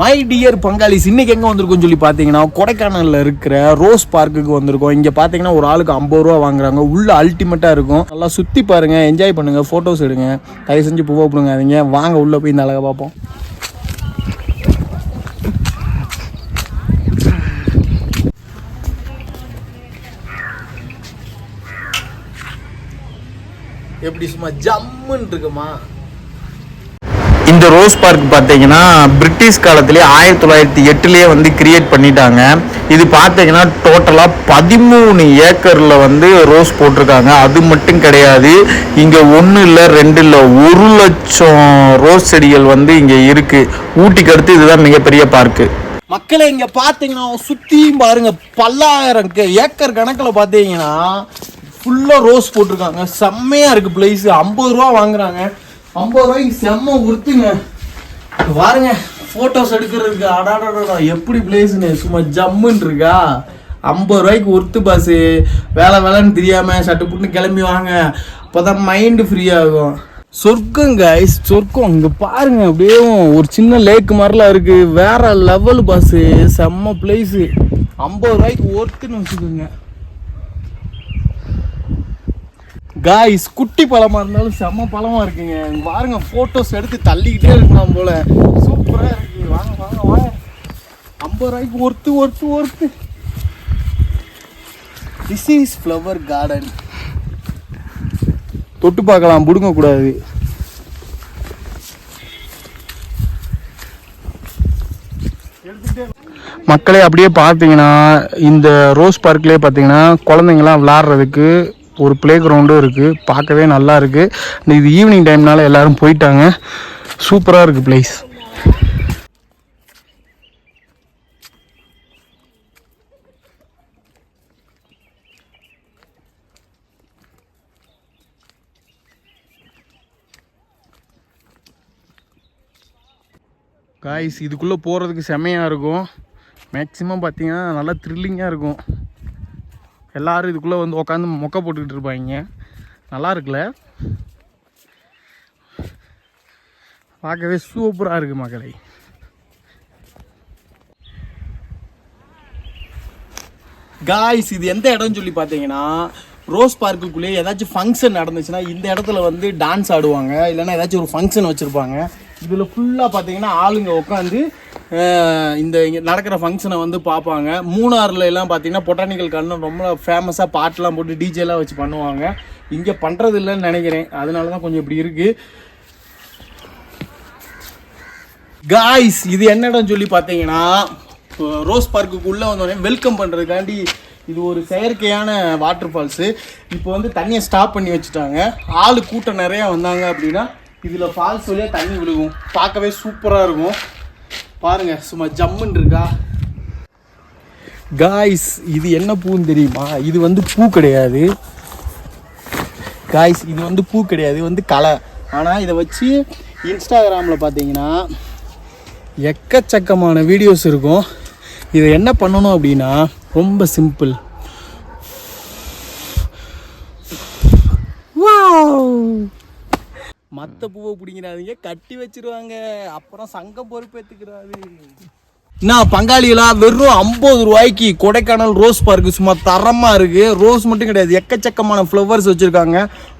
My dear பங்காளிஸ் இன்றைக்கி எங்கே வந்திருக்கோம்னு சொல்லி பார்த்தீங்கன்னா கொடைக்கானலில் இருக்கிற ரோஸ் பார்க்குக்கு வந்திருக்கோம். இங்கே பார்த்தீங்கன்னா ஒரு ஆளுக்கு ஐம்பது ரூபா வாங்குறாங்க. உள்ள அல்டிமேட்டாக இருக்கும். நல்லா சுற்றி பாருங்கள் என்ஜாய் பண்ணுங்கள் ஃபோட்டோஸ் எடுங்க. தயவு செஞ்சு பூவா பிடுங்காதீங்க. வாங்க உள்ளே போய் இந்த அழகை பார்ப்போம். எப்படி சும்மா ஜம்முன்னு இருக்குமா இந்த ரோஸ் பார்க் பார்த்தீங்கன்னா பிரிட்டிஷ் காலத்திலே ஆயிரத்தி தொள்ளாயிரத்தி எட்டுலேயே வந்து கிரியேட் பண்ணிட்டாங்க. இது பார்த்தீங்கன்னா டோட்டலாக பதிமூணு ஏக்கரில் வந்து ரோஸ் போட்டிருக்காங்க. அது மட்டும் கிடையாது இங்கே ஒன்று இல்லை ரெண்டு இல்லை ஒரு லட்சம் ரோஸ் செடிகள் வந்து இங்கே இருக்குது ஊட்டிக்கு அடுத்து இதுதான் மிகப்பெரிய பார்க்கு மக்களை இங்கே பார்த்தீங்கன்னா சுற்றியும் பாருங்கள் பல்லாயிரம் ஏக்கர் கணக்கில் பார்த்தீங்கன்னா ஃபுல்லாக ரோஸ் போட்டிருக்காங்க. செம்மையாக இருக்குது பிளேஸ் ஐம்பது ரூபா வாங்குறாங்க. ஐம்பது ரூபாய்க்கு செம்ம உறுத்துங்க வாருங்க பாருங்க ஃபோட்டோஸ் எடுக்கிறதுக்கு அடாடா எப்படி பிளேஸ்னு சும்மா ஜம்முன்னு இருக்கா? ஐம்பது ரூபாய்க்கு ஒர்த்து பாஸு வேலை வேலைன்னு தெரியாமல் சட்டு புட்டுன்னு கிளம்பி வாங்க. அப்போதான் மைண்டு ஃப்ரீ ஆகும். சொர்க்கம் கைஸ் சொர்க்கம். இங்கே பாருங்க அப்படியே ஒரு சின்ன லேக் மாதிரிலாம் இருக்குது வேற லெவல் பாஸு செம்ம பிளேஸு ஐம்பது ரூபாய்க்கு ஒர்த்துன்னு வச்சுக்கோங்க. காய்ஸ் குட்டி பழமா இருந்தாலும் செம்ம பழமா இருக்குங்க. பாருங்க போட்டோஸ் எடுத்து தள்ளிக்கிட்டே இருக்கலாம் போல. சூப்பரா இருக்கு. வாங்க வாங்க வாங்க. ஐம்பது ரூபாய்க்கு worth worth worth this is flower garden தொட்டு பார்க்கலாம். புடுங்க கூடாது மக்களே அப்படியே பார்த்தீங்கன்னா இந்த ரோஸ் பார்க்லேயே பார்த்தீங்கன்னா குழந்தைங்களாம் விளாட்றதுக்கு ஒரு ப்ளே கிரவுண்டும் இருக்குது பார்க்கவே நல்லா இருக்குது இது ஈவினிங் டைம்னால எல்லோரும் போயிட்டாங்க. சூப்பராக இருக்குது பிளேஸ் காய்ஸ் இதுக்குள்ளே போகிறதுக்கு செமையாக இருக்கும். மேக்ஸிமம் பார்த்தீங்கன்னா நல்லா த்ரில்லிங்காக இருக்கும். எல்லாரும் இதுக்குள்ளே வந்து உட்காந்து மொக்கை போட்டுக்கிட்டு இருப்பாங்க. நல்லா இருக்குல்ல? பார்க்கவே சூப்பராக இருக்குது மக்களை. காய்ஸ் இது எந்த இடம்னு சொல்லி பார்த்தீங்கன்னா ரோஸ் பார்க்குக்குள்ளேயே ஏதாச்சும் ஃபங்க்ஷன் நடந்துச்சுன்னா இந்த இடத்துல வந்து டான்ஸ் ஆடுவாங்க. இல்லைன்னா ஏதாச்சும் ஒரு ஃபங்க்ஷன் வச்சுருப்பாங்க. இதில் ஃபுல்லாக பார்த்தீங்கன்னா ஆளுங்க உட்காந்து இந்த இங்கே நடக்கிற ஃபங்க்ஷனை வந்து பார்ப்பாங்க. மூணாறுல எல்லாம் பார்த்தீங்கன்னா பொட்டானிக்கல் கார்டன் ரொம்ப ஃபேமஸாக பாட்டெலாம் போட்டு டிஜேலாம் வச்சு பண்ணுவாங்க. இங்கே பண்ணுறது இல்லைன்னு நினைக்கிறேன். அதனால தான் கொஞ்சம் இப்படி இருக்குது காய்ஸ் இது என்ன இடம் சொல்லி பார்த்தீங்கன்னா ரோஸ் பார்க்குக்கு உள்ளே வந்தோடனே வெல்கம் பண்ணுறதுக்காண்டி இது ஒரு செயற்கையான வாட்டர் ஃபால்ஸு இப்போ வந்து தண்ணியை ஸ்டாப் பண்ணி வச்சுட்டாங்க. ஆள் கூட்டம் நிறையா வந்தாங்க அப்படின்னா இதில் ஃபால்ஸ் வழியாக தண்ணி விழுகும். பார்க்கவே சூப்பராக இருக்கும். பாருங்கள் சும்மா ஜம்முன்னு இருக்கா? காய்ஸ் இது என்ன பூன்னு தெரியுமா? இது வந்து பூ கிடையாது. காய்ஸ் இது வந்து பூ கிடையாது வந்து களை. ஆனால் இதை வச்சு இன்ஸ்டாகிராமில் பார்த்தீங்கன்னா எக்கச்சக்கமான வீடியோஸ் இருக்கும். இதை என்ன பண்ணணும் அப்படின்னா ரொம்ப சிம்பிள் மற்ற பூவை பிடிங்கிறாதீங்க கட்டி வச்சிருவாங்க. அப்புறம் சங்கம் பொறுப்பேற்றுக்கிறாரு நான் பங்காளிகளா வெறும் ஐம்பது ரூபாய்க்கு கொடைக்கானல் ரோஸ் பார்க்கு சும்மா தரமா இருக்கு. ரோஸ் மட்டும் கிடையாது எக்கச்சக்கமான ஃப்ளவர்ஸ் வச்சிருக்காங்க.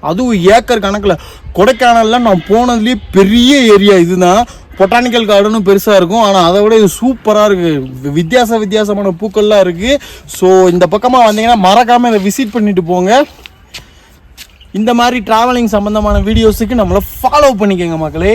அதுவும் ஏக்கர் கணக்கில். கொடைக்கானல்ல நான் போனதுலேயே பெரிய ஏரியா இதுதான். பொட்டானிக்கல் கார்டனும் பெருசாக இருக்கும். ஆனால் அதை விட இது சூப்பராக இருக்குது வித்தியாச வித்தியாசமான பூக்கள்லாம் இருக்குது ஸோ இந்த பக்கமாக வந்தீங்கன்னா மறக்காமல் இதை விசிட் பண்ணிட்டு போங்க. இந்த மாதிரி ட்ராவலிங் சம்மந்தமான வீடியோஸுக்கு நம்மளை ஃபாலோ பண்ணிக்கோங்க மக்களே.